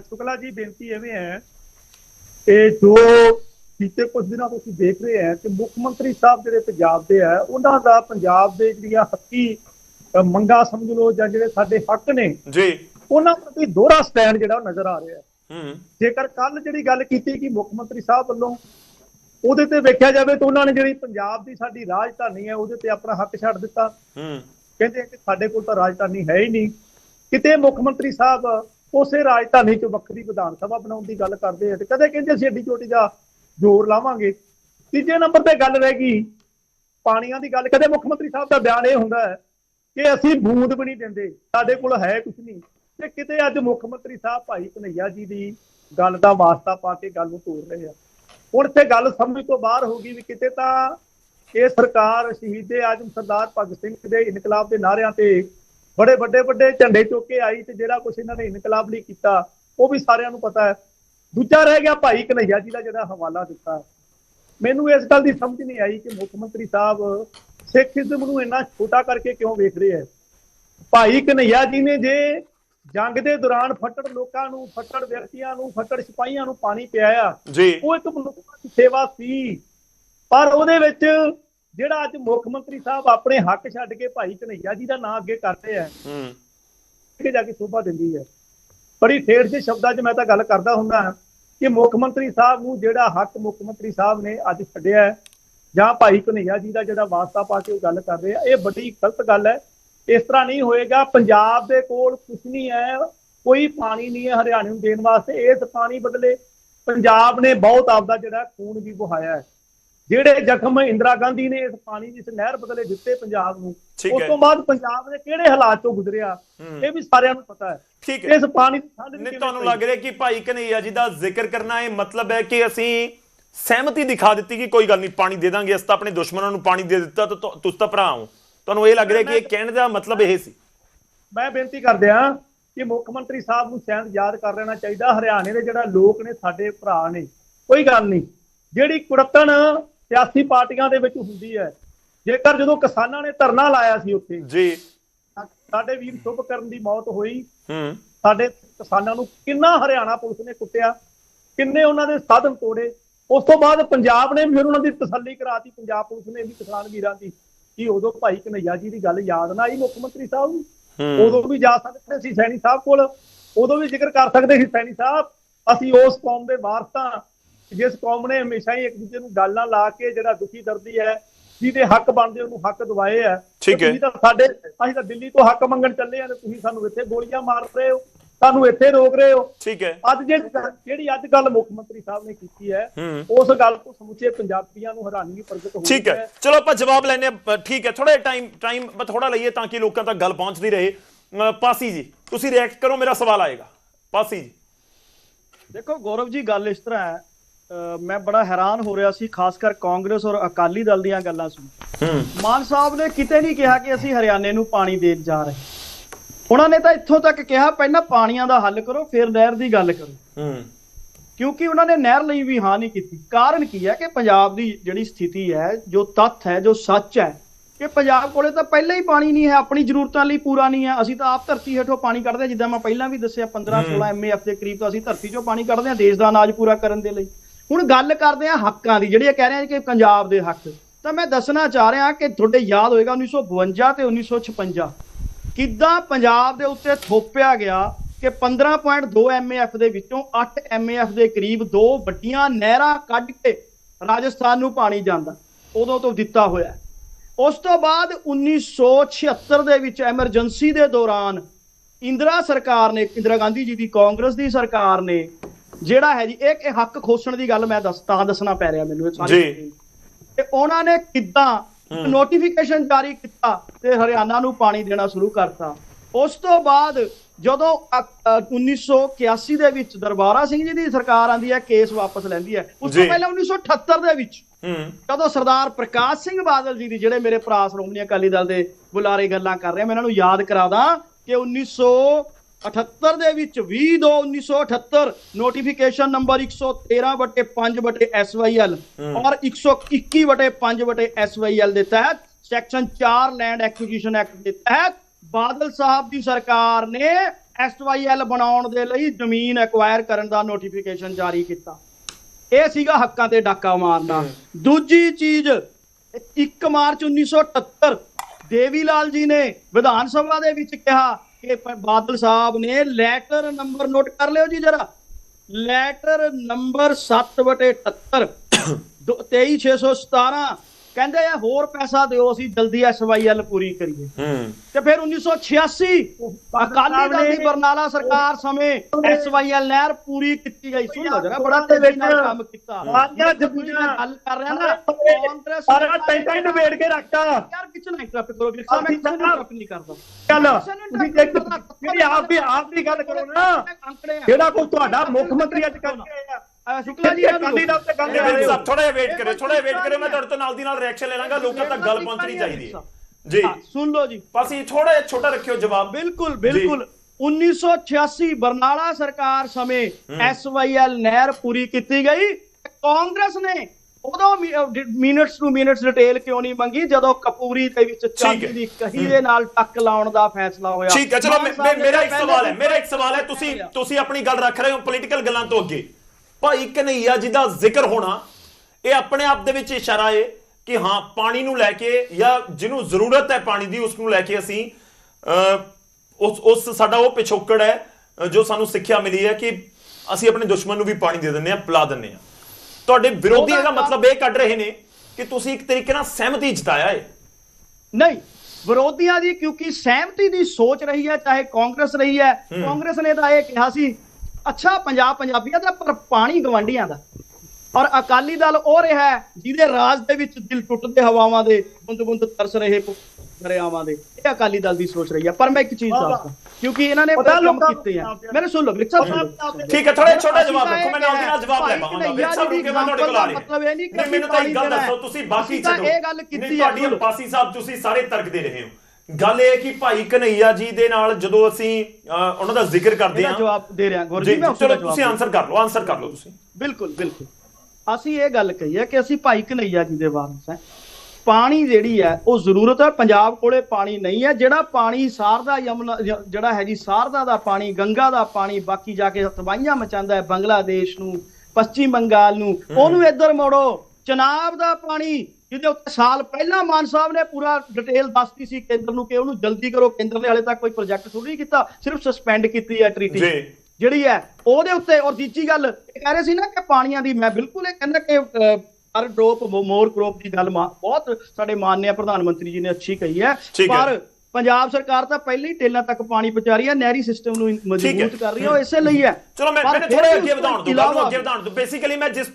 ਸ਼ੁਕਲਾ ਜੀ ਬੇਨਤੀ ਐਵੇਂ ਹੈ ਕਿ ਜੋ ਬੀਤੇ ਕੁਝ ਦਿਨਾਂ ਤੋਂ ਅਸੀਂ ਦੇਖ ਰਹੇ ਹਾਂ ਕਿ ਮੁੱਖ ਮੰਤਰੀ ਸਾਹਿਬ ਜਿਹੜੇ ਪੰਜਾਬ ਦੇ ਆ ਉਹਨਾਂ ਦਾ ਪੰਜਾਬ ਦੇ ਜਿਹੜੀਆਂ ਹੱਕੀ ਮੰਗਾਂ ਸਮਝ ਲਓ ਜਾਂ ਜਿਹੜੇ ਸਾਡੇ ਹੱਕ ਨੇ ਜੀ। ਉਹਨਾਂ ਪ੍ਰਤੀ ਦੋਹਰਾ ਸਟੈਂਡ ਜਿਹੜਾ ਉਹ ਨਜ਼ਰ ਆ ਰਿਹਾ। ਹੈ। ਹੂੰ ਜੇਕਰ ਕੱਲ ਜਿਹੜੀ ਗੱਲ ਕੀਤੀ ਕਿ ਮੁੱਖ ਮੰਤਰੀ ਸਾਹਿਬ ਵੱਲੋਂ ਉਹਦੇ ਤੇ ਵੇਖਿਆ ਜਾਵੇ ਤਾਂ ਉਹਨਾਂ ਨੇ ਜਿਹੜੀ ਪੰਜਾਬ ਦੀ ਸਾਡੀ ਰਾਜਧਾਨੀ ਹੈ ਉਹਦੇ ਤੇ ਆਪਣਾ ਹੱਕ ਛੱਡ ਦਿੱਤਾ। ਹੂੰ। ਕਹਿੰਦੇ ਕਿ ਸਾਡੇ ਕੋਲ ਤਾਂ ਰਾਜਧਾਨੀ ਹੈ ਹੀ ਨਹੀਂ। ਕਿਤੇ ਮੁੱਖ ਮੰਤਰੀ ਸਾਹਿਬ ਉਸੇ ਰਾਜਧਾਨੀ 'ਚ ਵੱਖਰੀ ਵਿਧਾਨ ਸਭਾ ਬਣਾਉਣ ਦੀ ਗੱਲ ਕਰਦੇ ਆ ਤੇ ਕਦੇ ਕਹਿੰਦੇ ਅਸੀਂ ਏਡੀ ਚੋਟੀ ਦਾ ਜ਼ੋਰ ਲਾਵਾਂਗੇ। ਤੀਜੇ ਨੰਬਰ ਤੇ ਗੱਲ ਰਹਿ ਗਈ ਪਾਣੀਆਂ ਦੀ ਗੱਲ। ਕਦੇ ਮੁੱਖ ਮੰਤਰੀ ਸਾਹਿਬ ਦਾ ਬਿਆਨ ਇਹ ਹੁੰਦਾ ਹੈ ਕਿ ਅਸੀਂ ਬੂੰਦ ਵੀ ਨਹੀਂ ਦਿੰਦੇ, ਸਾਡੇ ਕੋਲ ਹੈ ਕੁਝ ਨਹੀਂ। ਤੇ ਕਿਤੇ ਅੱਜ ਮੁੱਖ ਮੰਤਰੀ ਸਾਹਿਬ ਭਾਈ ਕਨਈਆ ਜੀ ਦੀ ਗੱਲ ਦਾ ਵਾਸਤਾ ਪਾ ਕੇ ਗੱਲ ਨੂੰ ਤੋੜ ਰਹੇ ਆ। ਹੁਣ ਇੱਥੇ ਗੱਲ ਸਮਝ ਤੋਂ ਬਾਹਰ ਹੋ ਗਈ ਵੀ ਕਿਤੇ ਤਾਂ ਇਹ ਸਰਕਾਰ ਸ਼ਹੀਦੇ ਆਜਮ ਸਰਦਾਰ ਭਗਤ ਸਿੰਘ ਦੇ ਇਨਕਲਾਬ ਦੇ ਨਾਅਰਿਆਂ ਤੇ ਬੜੇ ਵੱਡੇ ਵੱਡੇ ਝੰਡੇ ਚੁੱਕ ਕੇ ਆਈ ਤੇ ਜਿਹੜਾ ਕੁਝ ਇਹਨਾਂ ਨੇ ਇਨਕਲਾਬ ਲਈ ਕੀਤਾ ਉਹ ਵੀ ਸਾਰਿਆਂ ਨੂੰ ਪਤਾ ਹੈ। ਦੂਜਾ ਰਹਿ ਗਿਆ ਭਾਈ ਕਨਈਆ ਜੀ ਦਾ ਜਿਹੜਾ ਹਵਾਲਾ ਦਿੱਤਾ। ਮੈਨੂੰ ਇਸ ਗੱਲ ਦੀ ਸਮਝ ਨਹੀਂ ਆਈ ਕਿ ਮੁੱਖ ਮੰਤਰੀ ਸਾਹਿਬ ਸਿੱਖੀਜ਼ਮ ਨੂੰ ਇੰਨਾ ਛੋਟਾ ਕਰਕੇ ਕਿਉਂ ਵੇਖ ਰਹੇ ਹੈ? ਭਾਈ ਕਨਈਆ ਜੀ ਨੇ ਜੇ ਜੰਗ ਦੇ ਦੌਰਾਨ ਫੱਟੜ ਲੋਕਾਂ ਨੂੰ ਫੱਟੜ ਵਿਅਕਤੀਆਂ ਨੂੰ ਫੱਟੜ ਸਿਪਾਹੀਆਂ ਨੂੰ ਪਾਣੀ ਪਿਆਇਆ ਉਹ ਇੱਕ ਮਨੁੱਖਤਾ ਦੀ ਸੇਵਾ ਸੀ। ਪਰ ਉਹਦੇ ਵਿੱਚ ਜਿਹੜਾ ਅੱਜ ਮੁੱਖ ਮੰਤਰੀ ਸਾਹਿਬ ਆਪਣੇ ਹੱਕ ਛੱਡ ਕੇ ਭਾਈ ਕਨਈਆ ਜੀ ਦਾ ਨਾਂ ਅੱਗੇ ਕਰਦੇ ਆ ਹੂੰ। ਕਿ ਜਾ ਕੇ ਸੋਭਾ ਦਿੰਦੀ ਹੈ ਬੜੀ ਠੇਠ ਦੇ ਸ਼ਬਦਾਂ 'ਚ ਮੈਂ ਤਾਂ ਗੱਲ ਕਰਦਾ ਹੁੰਦਾ ਕਿ ਮੁੱਖ ਮੰਤਰੀ ਸਾਹਿਬ ਨੂੰ ਜਿਹੜਾ ਹੱਕ ਮੁੱਖ ਮੰਤਰੀ ਸਾਹਿਬ ਨੇ ਅੱਜ ਛੱਡਿਆ ਹੈ, ਜਾਂ ਭਾਈ ਕਨਈਆ ਜੀ ਦਾ ਜਿਹੜਾ ਵਾਸਤਾ ਪਾ ਕੇ ਉਹ ਗੱਲ ਕਰ ਰਹੇ ਆ ਇਹ ਬੜੀ ਗਲਤ ਗੱਲ ਹੈ। ਇਸ ਤਰ੍ਹਾਂ ਨਹੀਂ ਹੋਏਗਾ ਪੰਜਾਬ ਦੇ ਕੋਲ ਕੁਝ ਨਹੀਂ ਹੈ ਕੋਈ ਪਾਣੀ ਨਹੀਂ ਹੈ ਹਰਿਆਣੇ ਨੂੰ ਦੇਣ ਵਾਸਤੇ ਇਸ ਪਾਣੀ ਬਦਲੇ ਪੰਜਾਬ ਨੇ ਬਹੁਤ ਆਪਦਾ ਜਿਹੜਾ ਖੂਨ ਵੀ ਵਹਾਇਆ ਹੈ। ਜਿਹੜੇ ਜ਼ਖਮ ਇੰਦਰਾ ਗਾਂਧੀ ਨੇ ਇਸ ਪਾਣੀ ਦੀ ਇਸ ਨਹਿਰ ਬਦਲੇ ਦਿੱਤੇ ਪੰਜਾਬ ਨੂੰ ਉਸ ਤੋਂ ਬਾਅਦ ਪੰਜਾਬ ਨੇ ਕਿਹੜੇ ਹਾਲਾਤ ਤੋਂ ਗੁਜ਼ਰਿਆ ਇਹ ਵੀ ਸਾਰਿਆਂ ਨੂੰ ਪਤਾ ਹੈ। ਠੀਕ ਹੈ। ਇਸ ਪਾਣੀ ਦੀ ਠੰਡ ਨਹੀਂ ਤੁਹਾਨੂੰ ਲੱਗ ਰਿਹਾ ਕਿ ਭਾਈ ਕਨਈਆ ਜੀ ਦਾ ਜ਼ਿਕਰ ਕਰਨਾ ਇਹ ਮਤਲਬ ਹੈ ਕਿ ਅਸੀਂ ਸਹਿਮਤੀ ਦਿਖਾ ਦਿੱਤੀ ਕਿ ਕੋਈ ਗੱਲ ਨਹੀਂ ਪਾਣੀ ਦੇ ਦਾਂਗੇ ਅਸੀਂ ਤਾਂ ਆਪਣੇ ਦੁਸ਼ਮਣਾਂ ਨੂੰ ਪਾਣੀ ਦੇ ਦਿੱਤਾ ਤਾਂ ਤੁ- ਤੁਸੀਂ ਤਾਂ ਭਰਾ ਹੋ। ਤੁਹਾਨੂੰ ਇਹ ਲੱਗ ਰਿਹਾ ਕਿ ਇਹ ਕਹਿਣ ਦਾ ਮਤਲਬ ਇਹ ਸੀ? ਮੈਂ ਬੇਨਤੀ ਕਰਦੇ ਆ ਕਿ ਮੁੱਖ ਮੰਤਰੀ ਸਾਹਿਬ ਨੂੰ ਸ਼ਾਇਦ ਯਾਦ ਕਰ ਲੈਣਾ ਚਾਹੀਦਾ। ਹਰਿਆਣੇ ਦੇ ਜਿਹੜਾ ਲੋਕ ਨੇ ਸਾਡੇ ਭਰਾ ਨੇ ਕੋਈ ਗੱਲ ਨਹੀਂ। ਜਿਹੜੀ ਕੁੜੱਤਣ ਸਿਆਸੀ ਪਾਰਟੀਆਂ ਦੇ ਵਿੱਚ ਹੁੰਦੀ ਹੈ। ਜੇਕਰ ਜਦੋਂ ਕਿਸਾਨਾਂ ਨੇ ਧਰਨਾ ਲਾਇਆ ਸੀ ਉੱਥੇ ਜੀ। ਸਾਡੇ ਵੀਰ ਸ਼ੁਭ ਕਰਨ ਦੀ ਮੌਤ ਹੋਈ। ਹੂੰ। ਸਾਡੇ ਕਿਸਾਨਾਂ ਨੂੰ ਕਿੰਨਾ ਹਰਿਆਣਾ ਪੁਲਿਸ ਨੇ ਕੁੱਟਿਆ ਕਿੰਨੇ ਉਹਨਾਂ ਦੇ ਸਾਧਨ ਤੋੜੇ। ਉਸ ਤੋਂ ਬਾਅਦ ਪੰਜਾਬ ਨੇ ਵੀ ਫਿਰ ਉਹਨਾਂ ਦੀ ਤਸੱਲੀ ਕਰਾਤੀ ਪੰਜਾਬ ਪੁਲਿਸ ਨੇ ਵੀ ਕਿਸਾਨ ਵੀਰਾਂ ਦੀ। ਕਿ ਉਦੋਂ ਭਾਈ ਕਨਈਆ ਜੀ ਦੀ ਗੱਲ ਯਾਦ ਨਾ ਆਈ ਮੁੱਖ ਮੰਤਰੀ ਸਾਹਿਬ ਨੂੰ? ਹੂੰ। ਉਦੋਂ ਵੀ ਜਾ ਸਕਦੇ ਸੀ ਸੈਣੀ ਸਾਹਿਬ ਕੋਲ ਉਦੋਂ ਵੀ ਜ਼ਿਕਰ ਕਰ ਸਕਦੇ ਸੀ ਸੈਣੀ ਸਾਹਿਬ। ਅਸੀਂ ਉਸ ਕੌਮ ਦੇ ਵਾਰਸ ਜਿਸ ਕੌਮ ਨੇ ਹਮੇਸ਼ਾ ਹੀ ਇੱਕ ਦੂਜੇ ਨੂੰ ਗੱਲ ਨਾਲ ਲਾ ਕੇ ਜਿਹੜਾ ਦੁਖੀ ਦਰਦੀ ਹੈ ਜਿਹਦੇ ਹੱਕ ਬਣਦੇ ਉਹਨੂੰ ਹੱਕ ਦਵਾਏ ਆ। ਠੀਕ ਹੈ। ਤੁਸੀਂ ਤਾਂ ਸਾਡੇ ਅਸੀਂ ਤਾਂ ਦਿੱਲੀ ਤੋਂ ਹੱਕ ਮੰਗਣ ਚੱਲੇ ਆ ਤੇ ਤੁਸੀਂ ਸਾਨੂੰ ਇੱਥੇ ਗੋਲੀਆਂ ਮਾਰ ਰਹੇ ਹੋ ਸਾਨੂੰ ਇੱਥੇ ਰੋਕ ਰਹੇ ਹੋ। ਠੀਕ ਹੈ। ਅੱਜ ਜਿਹੜੀ ਅੱਜ ਗੱਲ ਮੁੱਖ ਮੰਤਰੀ ਸਾਹਿਬ ਨੇ ਕੀਤੀ ਹੈ ਉਸ ਗੱਲ ਤੋਂ ਸਮੁੱਚੇ ਪੰਜਾਬੀਆਂ ਨੂੰ ਹੈਰਾਨਗੀ ਪ੍ਰਗਟ ਹੋਈ ਠੀਕ ਹੈ। ਚਲੋ ਆਪਾਂ ਜਵਾਬ ਲੈਣੇ ਠੀਕ ਹੈ। ਥੋੜਾ ਟਾਈਮ ਟਾਈਮ ਥੋੜਾ ਲਈਏ ਤਾਂ ਕਿ ਲੋਕਾਂ ਤੱਕ ਗੱਲ ਪਹੁੰਚਦੀ ਰਹੇ। ਪਾਸੀ ਜੀ ਤੁਸੀਂ ਰਿਐਕਟ ਕਰੋ ਮੇਰਾ ਸਵਾਲ ਆਏਗਾ। ਪਾਸੀ ਜੀ। ਦੇਖੋ ਗੌਰਵ ਜੀ ਗੱਲ ਇਸ ਤਰ੍ਹਾਂ ਹੈ ਮੈਂ ਬੜਾ ਹੈਰਾਨ ਹੋ ਰਿਹਾ ਸੀ ਖਾਸ ਕਰ ਕਾਂਗਰਸ ਔਰ ਅਕਾਲੀ ਦਲ ਦੀਆਂ ਗੱਲਾਂ ਸੁਣ ਮਾਨ ਸਾਹਿਬ ਨੇ ਕਿਤੇ ਨਹੀਂ ਕਿਹਾ ਕਿ ਅਸੀਂ ਹਰਿਆਣੇ ਨੂੰ ਪਾਣੀ ਦੇਣ ਜਾ ਰਹੇ। ਉਹਨਾਂ ਨੇ ਤਾਂ ਇੱਥੋਂ ਤੱਕ ਕਿਹਾ ਪਹਿਲਾਂ ਪਾਣੀਆਂ ਦਾ ਹੱਲ ਕਰੋ ਫਿਰ ਨਹਿਰ ਦੀ ਗੱਲ ਕਰੋ। ਕਿਉਂਕਿ ਉਹਨਾਂ ਨੇ ਨਹਿਰ ਲਈ ਵੀ ਹਾਂ ਨਹੀਂ ਕੀਤੀ। ਕਾਰਨ ਕੀ ਹੈ ਕਿ ਪੰਜਾਬ ਦੀ ਜਿਹੜੀ ਸਥਿਤੀ ਹੈ ਜੋ ਤੱਥ ਹੈ ਜੋ ਸੱਚ ਹੈ ਕਿ ਪੰਜਾਬ ਕੋਲੇ ਤਾਂ ਪਹਿਲਾਂ ਹੀ ਪਾਣੀ ਨਹੀਂ ਹੈ ਆਪਣੀ ਜ਼ਰੂਰਤਾਂ ਲਈ ਪੂਰਾ ਨਹੀਂ ਹੈ। ਅਸੀਂ ਤਾਂ ਆਪ ਧਰਤੀ ਹੇਠੋਂ ਪਾਣੀ ਕੱਢਦੇ ਹਾਂ ਜਿੱਦਾਂ ਮੈਂ ਪਹਿਲਾਂ ਵੀ ਦੱਸਿਆ 15 16 ਐਮਏਐਫ ਦੇ ਕਰੀਬ ਤਾਂ ਅਸੀਂ ਧਰਤੀ 'ਚੋਂ ਪਾਣੀ ਕੱਢਦੇ ਹਾਂ ਦੇਸ਼ ਦਾ ਅਨਾਜ ਪੂਰਾ ਕਰਨ ਦੇ ਲਈ। ਹੁਣ ਗੱਲ ਕਰਦੇ ਹਾਂ ਹੱਕਾਂ ਦੀ, ਜਿਹੜੀ ਇਹ ਕਹਿ ਰਹੇ ਆ ਕਿ ਪੰਜਾਬ ਦੇ ਹੱਕ। ਤਾਂ ਮੈਂ ਦੱਸਣਾ ਚਾਹ ਰਿਹਾ ਕਿ ਤੁਹਾਡੇ ਯਾਦ ਹੋਏਗਾ 1952 ਤੇ 1956 ਕਿੱਦਾਂ ਪੰਜਾਬ ਦੇ ਉੱਤੇ ਥੋਪਿਆ ਗਿਆ ਕਿ 15.2 ਐਮਏਐਫ ਦੇ ਵਿੱਚੋਂ 8 ਐਮਏਐਫ ਦੇ ਕਰੀਬ ਦੋ ਵੱਡੀਆਂ ਨਹਿਰਾਂ ਕੱਢ ਕੇ ਰਾਜਸਥਾਨ ਨੂੰ ਪਾਣੀ ਜਾਂਦਾ, ਉਦੋਂ ਤੋਂ ਦਿੱਤਾ ਹੋਇਆ। ਉਸ ਤੋਂ ਬਾਅਦ 1976 ਦੇ ਵਿੱਚ ਐਮਰਜੈਂਸੀ ਦੇ ਦੌਰਾਨ ਇੰਦਰਾ ਸਰਕਾਰ ਨੇ, ਇੰਦਰਾ ਗਾਂਧੀ ਜੀ ਦੀ ਕਾਂਗਰਸ ਦੀ ਸਰਕਾਰ ਨੇ ਜਿਹੜਾ ਹੈ ਜੀ ਇਹ ਇਹ ਹੱਕ ਖੋਸਣ ਦੀ ਗੱਲ ਮੈਂ ਦੱਸ ਤਾਂ ਦੱਸਣਾ ਪੈ ਰਿਹਾ ਮੈਨੂੰ ਇਹ ਸਾਰੀ ਜੀ। ਤੇ ਉਹਨਾਂ ਨੇ ਕਿੱਦਾਂ। ਨੋਟੀਫਿਕੇਸ਼ਨ ਜਾਰੀ ਕੀਤਾ ਤੇ ਹਰਿਆਣਾ ਨੂੰ ਪਾਣੀ ਦੇਣਾ ਸ਼ੁਰੂ ਕਰਤਾ ਉਸ ਤੋਂ ਬਾਅਦ ਜਦੋਂ ਅ- ਅ, 1981 ਦੇ ਵਿੱਚ ਦਰਬਾਰਾ ਸਿੰਘ ਜੀ ਦੀ ਸਰਕਾਰ ਆਂਦੀ ਹੈ ਕੇਸ ਵਾਪਸ ਲੈਂਦੀ ਹੈ ਉਸ ਤੋਂ। ਪਹਿਲਾਂ 1978 ਦੇ ਵਿੱਚ ਜਦੋਂ ਸਰਦਾਰ ਪ੍ਰਕਾਸ਼ ਸਿੰਘ ਬਾਦਲ ਜੀ ਦੀ ਜਿਹੜੇ ਮੇਰੇ ਭਰਾ ਸ਼੍ਰੋਮਣੀ ਅਕਾਲੀ ਦਲ ਦੇ ਬੁਲਾਰੇ ਗੱਲਾਂ ਕਰ ਰਹੇ ਮੈਂ ਇਹਨਾਂ ਨੂੰ ਯਾਦ ਕਰਾਦਾ ਕਿ 1978 ਦੇ ਵਿੱਚ 20 2 1978 ਨੋਟੀਫਿਕੇਸ਼ਨ ਨੰਬਰ 113 ਬਟੇ 5 ਬਟੇ SYL ਹੂੰ। ਔਰ 121 ਬਟੇ 5 ਬਟੇ SYL ਦੇ ਤਹਿਤ ਸੈਕਸ਼ਨ 4 ਲੈਂਡ ਐਕੁਜੀਸ਼ਨ ਐਕਟ ਦੇ ਤਹਿਤ ਬਾਦਲ ਸਾਹਿਬ ਦੀ ਸਰਕਾਰ ਨੇ ਐਸਵਾਈਐਲ ਬਣਾਉਣ ਦੇ ਲਈ ਜ਼ਮੀਨ ਐਕਵਾਇਰ ਕਰਨ ਦਾ ਨੋਟੀਫਿਕੇਸ਼ਨ ਜਾਰੀ ਕੀਤਾ। ਇਹ ਸੀਗਾ ਹੱਕਾਂ ਤੇ ਡਾਕਾ ਮਾਰਨਾ। ਦੂਜੀ ਚੀਜ਼ 1 ਮਾਰਚ 1978 ਦੇਵੀ ਲਾਲ ਜੀ ਨੇ ਵਿਧਾਨ ਸਭਾ ਦੇ ਵਿੱਚ ਕਿਹਾ ਕਿ ਬਾਦਲ ਸਾਹਿਬ ਨੇ ਲੈਟਰ ਨੰਬਰ ਨੋਟ ਕਰ ਲਿਓ ਜੀ ਜਰਾ। ਲੈਟਰ ਨੰਬਰ 7/78 23617 ਕਹਿੰਦੇ ਆ ਹੋਰ ਪੈਸਾ ਦਿਓ ਅਸੀਂ ਜਲਦੀ ਐਸਵਾਈਐਲ ਪੂਰੀ ਕਰੀਏ। ਹੂੰ। ਤੇ ਫਿਰ 1986 ਅਕਾਲੀ ਦਲ ਦੀ ਬਰਨਾਲਾ ਸਰਕਾਰ ਸਮੇਂ ਐਸਵਾਈਐਲ ਨਹਿਰ ਪੂਰੀ ਕੀਤੀ ਗਈ। ਸੁਣ ਲਓ ਜਰਾ ਬੜਾ ਤੇਜ਼ੀ ਨਾਲ ਕੰਮ ਕੀਤਾ। ਸਾਰੀਆਂ ਜਿਹੜੀ ਗੱਲ ਕਰ ਰਿਹਾ ਨਾ ਕਾਂਗਰਸ ਸਾਰਾ ਟੈਂਟਾਂ ਹੀ ਨਿਬੇੜ ਕੇ ਰੱਖਤਾ। ਯਾਰ ਕਿਚ ਨਾ ਇੰਟਰਪਟ ਕਰੋ ਸਾਹਿਬ ਮੈਂ interrupt ਨਹੀਂ ਕਰਦਾ। ਚੱਲ ਤੁਸੀਂ ਇੱਕ ਜਿਹੜੀ ਆਪ ਦੀ ਆਪ ਦੀ ਗੱਲ ਕਰੋ ਨਾ। ਜਿਹੜਾ ਕੋਈ ਤੁਹਾਡਾ ਮੁੱਖ ਮੰਤਰੀ ਅੱਜ ਆਇਆ ਅਹ ਸ਼ੁਕਲਾ ਜੀ ਨੂੰ ਅਕਾਲੀ ਦਲ ਤੇ ਵੀਰ ਹੋ। ਸਾਹਿਬ ਥੋੜਾ ਜਿਹਾ ਵੇਟ ਕਰਿਓ ਥੋੜਾ ਜਿਹਾ ਵੇਟ ਕਰਿਓ ਮੈਂ ਤੁਹਾਡੇ ਤੋਂ ਨਾਲ ਦੀ ਨਾਲ ਰਿਐਕਸ਼ਨ ਲੈ ਲਾਂਗਾ ਲੋਕਾਂ ਤੱਕ ਗੱਲ ਪਹੁੰਚਣੀ ਚਾਹੀਦੀ ਹੈ। ਜੀ। ਸੁਣ ਲਓ ਜੀ। ਬਸ ਇਹ ਥੋੜਾ ਜਿਹਾ ਛੋਟਾ ਰੱਖਿਓ ਜਵਾਬ। ਬਿਲਕੁਲ ਬਿਲਕੁਲ। 1986 ਬਰਨਾਲਾ ਸਰਕਾਰ ਸਮੇਂ ਐਸਵਾਈਐਲ ਨਹਿਰ ਪੂਰੀ ਕੀਤੀ ਗਈ। ਕਾਂਗਰਸ ਨੇ ਉਦੋਂ ਮਿੰਟਸ ਟੂ ਮਿੰਟਸ ਡਿਟੇਲ ਕਿਉਂ ਨਹੀਂ ਮੰਗੀ? ਜਦੋਂ ਕਪੂਰੀ ਦੇ ਵਿੱਚ ਚਾਂਦੀ। ਦੀ ਕਹੀ ਦੇ ਨਾਲ ਟੱਕ ਲਾਉਣ ਦਾ ਫੈਸਲਾ ਹੋਇਆ। ਠੀਕ ਹੈ ਚਲੋ ਮੇਰਾ ਨੇ ਇੱਕ ਸਵਾਲ ਹੈ ਮੇਰਾ ਇੱਕ ਸਵਾਲ ਹੈ ਤੁਸੀਂ। ਤੁਸੀਂ ਆਪਣੀ ਗੱਲ ਰੱਖ ਰਹੇ ਹੋ ਪੋਲੀਟੀਕਲ ਗੱਲਾਂ ਤੋਂ ਅੱਗੇ। ਭਾਈ ਕਨਈਆ ਜੀ ਦਾ ਜ਼ਿਕਰ ਹੋਣਾ ਇਹ ਆਪਣੇ ਆਪ ਦੇ ਵਿੱਚ ਇਸ਼ਾਰਾ ਹੈ ਕਿ ਹਾਂ ਪਾਣੀ ਨੂੰ ਲੈ ਕੇ ਜਾਂ ਜਿਹਨੂੰ ਜ਼ਰੂਰਤ ਹੈ ਪਾਣੀ ਦੀ ਉਸ ਨੂੰ ਲੈ ਕੇ ਅਸੀਂ ਉਸ ਉਸ ਸਾਡਾ ਉਹ ਪਿਛੋਕੜ ਹੈ ਜੋ ਸਾਨੂੰ ਸਿੱਖਿਆ ਮਿਲੀ ਹੈ ਕਿ ਅਸੀਂ ਆਪਣੇ ਦੁਸ਼ਮਣ ਨੂੰ ਵੀ ਪਾਣੀ ਦੇ ਦਿੰਦੇ ਆ ਪਿਲਾ ਦਿੰਦੇ ਆ ਤੁਹਾਡੇ ਵਿਰੋਧੀ ਉਹਦਾ ਇਹਦਾ ਕੰਮ- ਮਤਲਬ ਇਹ ਕੱਢ ਰਹੇ ਨੇ ਕਿ ਤੁਸੀਂ ਇੱਕ ਤਰੀਕੇ ਨਾਲ ਸਹਿਮਤੀ ਜਤਾਇਆ ਹੈ ਨਹੀਂ ਵਿਰੋਧੀਆਂ ਦੀ ਕਿਉਂਕਿ ਸਹਿਮਤੀ ਦੀ ਸੋਚ ਰਹੀ ਹੈ ਚਾਹੇ ਕਾਂਗਰਸ ਰਹੀ ਹੈ। ਕਾਂਗਰਸ ਨੇ ਤਾਂ ਇਹ ਕਿਹਾ ਸੀ ਅੱਛਾ ਪੰਜਾਬ ਪੰਜਾਬੀਆਂ ਦਾ ਪਰ ਪਾਣੀ ਗਵਾਂਢੀਆਂ ਦਾ। ਔਰ ਅਕਾਲੀ ਦਲ ਉਹ ਰਿਹਾ ਜਿਹਦੇ ਰਾਜ ਦੇ ਵਿੱਚ ਦਿਲ ਟੁੱਟਦੇ ਹਵਾਵਾਂ ਦੇ ਬੁੰਦ ਬੁੰਦ ਤਰਸ ਰਹੇ ਦਰਿਆਵਾਂ ਦੇ। ਇਹ ਅਕਾਲੀ ਦਲ ਦੀ ਸੋਚ ਰਹੀ ਹੈ। ਪਰ ਮੈਂ ਇੱਕ ਚੀਜ਼ ਦੱਸਦਾ ਕਿਉਂਕਿ ਇਹਨਾਂ ਨੇ ਪਤਾ ਕੰਮ ਕੀਤੇ ਆ। ਮੇਰੇ ਸੁਣ ਲਓ ਵਿਕ ਸਾਹਿਬ। ਠੀਕ ਹੈ ਥੋੜਾ ਛੋਟਾ ਜਵਾਬ ਰੱਖੋ ਮੈਂ ਨਾਲ ਦੀ ਨਾਲ ਜਵਾਬ ਲੈ ਜੀ ਰੁਕੇ ਮੈਂ ਤੁਹਾਡੇ ਕੋਲ ਆ ਰਿਹਾ। ਮਤਲਬ ਇਹ ਨਹੀਂ ਕਿ ਮੈਨੂੰ ਤਾਂ ਇੱਕ ਗੱਲ ਦੱਸੋ ਤੁਸੀਂ ਬਾਕੀ ਛੱਡੋ। ਇਹ ਗੱਲ ਕੀਤੀ ਹੈ, ਤੁਹਾਡੀ। ਅੰਪਾਸੀ ਸਾਹਿਬ ਤੁਸੀਂ ਸਾਰੇ ਤਰਕ ਦੇ ਰਹੇ ਹੋ। ਗੱਲ ਇਹ ਹੈ ਕਿ ਭਾਈ ਕਨਈਆ ਜੀ ਦੇ ਨਾਲ ਜਦੋਂ ਅਸੀਂ ਉਹਨਾਂ ਦਾ ਜ਼ਿਕਰ ਕਰਦੇ ਹਾਂ। ਜਵਾਬ ਦੇ ਰਿਹਾ ਗੁਰੂ ਜੀ ਜੀ ਮੈਂ ਉਸੇ ਦਾ ਜਵਾਬ ਤੁਸੀਂ ਆਨਸਰ ਕਰ ਲਓ ਆਨਸਰ ਕਰ ਲਓ ਤੁਸੀਂ। ਬਿਲਕੁਲ ਬਿਲਕੁਲ। ਅਸੀਂ ਇਹ ਗੱਲ ਕਹੀ ਹੈ ਕਿ ਅਸੀਂ ਭਾਈ ਕਨਈਆ ਜੀ ਦੇ ਵਾਰਸ ਹੈ। ਪਾਣੀ ਜਿਹੜੀ ਹੈ ਉਹ ਜ਼ਰੂਰਤ ਹੈ। ਪੰਜਾਬ ਕੋਲੇ ਪਾਣੀ ਨਹੀਂ ਹੈ। ਜਿਹੜਾ ਪਾਣੀ ਸਾਰਦਾ ਯਮਨਾ ਜਿਹੜਾ ਹੈ ਜੀ ਸਾਰਦਾ ਦਾ ਪਾਣੀ ਗੰਗਾ ਦਾ ਪਾਣੀ ਬਾਕੀ ਜਾ ਕੇ ਤਬਾਹੀਆਂ ਮਚਾਉਂਦਾ ਹੈ ਬੰਗਲਾਦੇਸ਼ ਨੂੰ ਪੱਛਮੀ ਬੰਗਾਲ ਨੂੰ ਉਹਨੂੰ ਇੱਧਰ ਮੋੜੋ। ਚਨਾਬ ਦਾ ਪਾਣੀ ਜਿਹਦੇ ਉੱਤੇ ਸਾਲ ਪਹਿਲਾਂ ਮਾਨ ਸਾਹਿਬ ਨੇ ਪੂਰਾ ਡਿਟੇਲ ਦੱਸਤੀ ਸੀ ਕੇਂਦਰ ਨੂੰ ਕਿ ਉਹਨੂੰ ਜਲਦੀ ਕਰੋ ਕੇਂਦਰ ਨੇ ਹਾਲੇ ਤੱਕ ਕੋਈ ਪ੍ਰੋਜੈਕਟ ਸ਼ੁਰੂ ਨਹੀਂ ਕੀਤਾ ਸਿਰਫ ਸਸਪੈਂਡ ਕੀਤੀ ਹੈ ਟ੍ਰੀਟੀ ਜੀ। ਜਿਹੜੀ ਹੈ ਉਹਦੇ ਉੱਤੇ ਔਰ ਤੀਜੀ ਗੱਲ ਇਹ ਕਹਿ ਰਹੇ ਸੀ ਨਾ ਕਿ ਪਾਣੀਆਂ ਦੀ ਮੈਂ ਬਿਲਕੁਲ ਇਹ ਕਹਿੰਦਾ ਕਿ ਹਰ ਡ੍ਰੋਪ ਮੋਰ ਕਰੋਪ ਦੀ ਗੱਲ ਬਹੁਤ ਸਾਡੇ ਮਾਨਯ ਪ੍ਰਧਾਨ ਮੰਤਰੀ ਜੀ ਨੇ ਅੱਛੀ ਕਹੀ ਹੈ। ਪਰ ਪੰਜਾਬ ਸਰਕਾਰ ਤਾਂ ਪਹਿਲਾਂ ਹੀ ਟੇਲਾਂ ਤੱਕ ਪਾਣੀ ਪਹੁੰਚਾ ਰਹੀ ਹੈ ਨਹਿਰੀ ਸਿਸਟਮ ਨੂੰ ਮਜ਼ਬੂਤ ਕਰ ਰਹੀ ਹੈ ਉਹ ਇਸੇ ਲਈ ਹੈ। ਚਲੋ ਮੈਂ ਮੈਨੂੰ ਥੋੜਾ ਅੱਗੇ ਵਧਾਉਣ ਇਲਾਵਾ ਅੱਗੇ ਵਧਾਉਣ ਦਿਓ ਬੇਸਿਕਲੀ ਮੈਂ ਜਿਸ